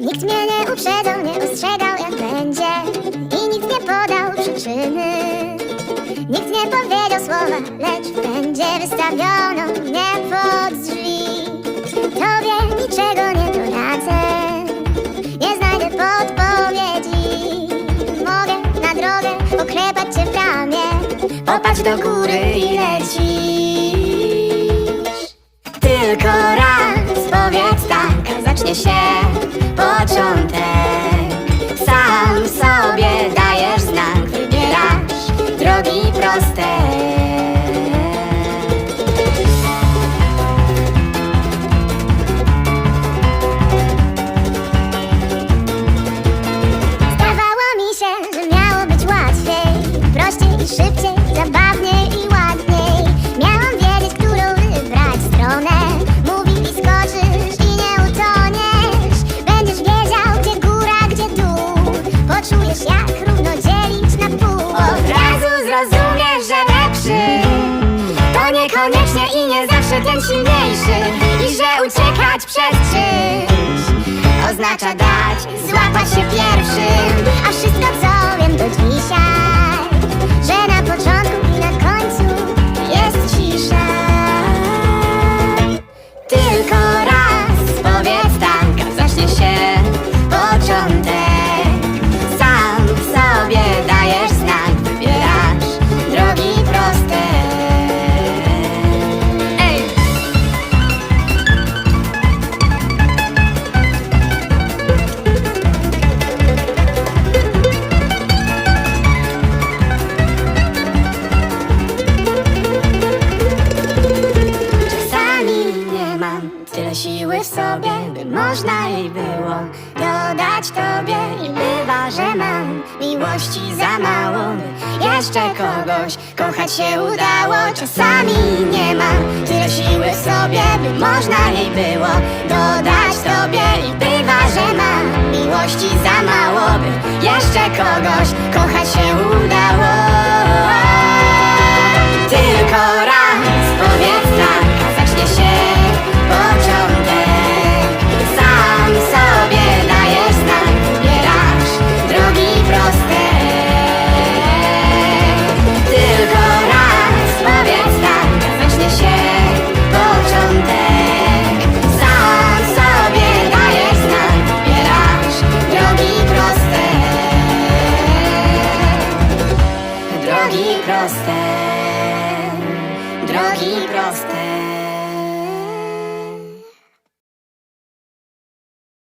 Nikt mnie nie uprzedzał, nie ostrzegał jak będzie. I nikt nie podał przyczyny. Nikt nie powiedział słowa, lecz będzie wystawiono mnie pod drzwi. Tobie niczego nie doradzę. Nie znajdę podpowiedzi. Mogę na drogę oklepać cię w ramię. Popatrz do góry i lecisz zacznie się początek Jak równo dzielić na pół. Od razu zrozumiesz, że lepszy To niekoniecznie i nie zawsze ten silniejszy. I że uciekać przed czymś Oznacza dać, złapać się pierwszym siły w sobie, by można jej było dodać tobie. I bywa, że mam miłości za mało, by jeszcze kogoś kochać się udało. Czasami nie mam tyle siły w sobie, by można jej było dodać tobie. I bywa, że mam miłości za mało, by jeszcze kogoś kochać się udało. proste, drogi proste.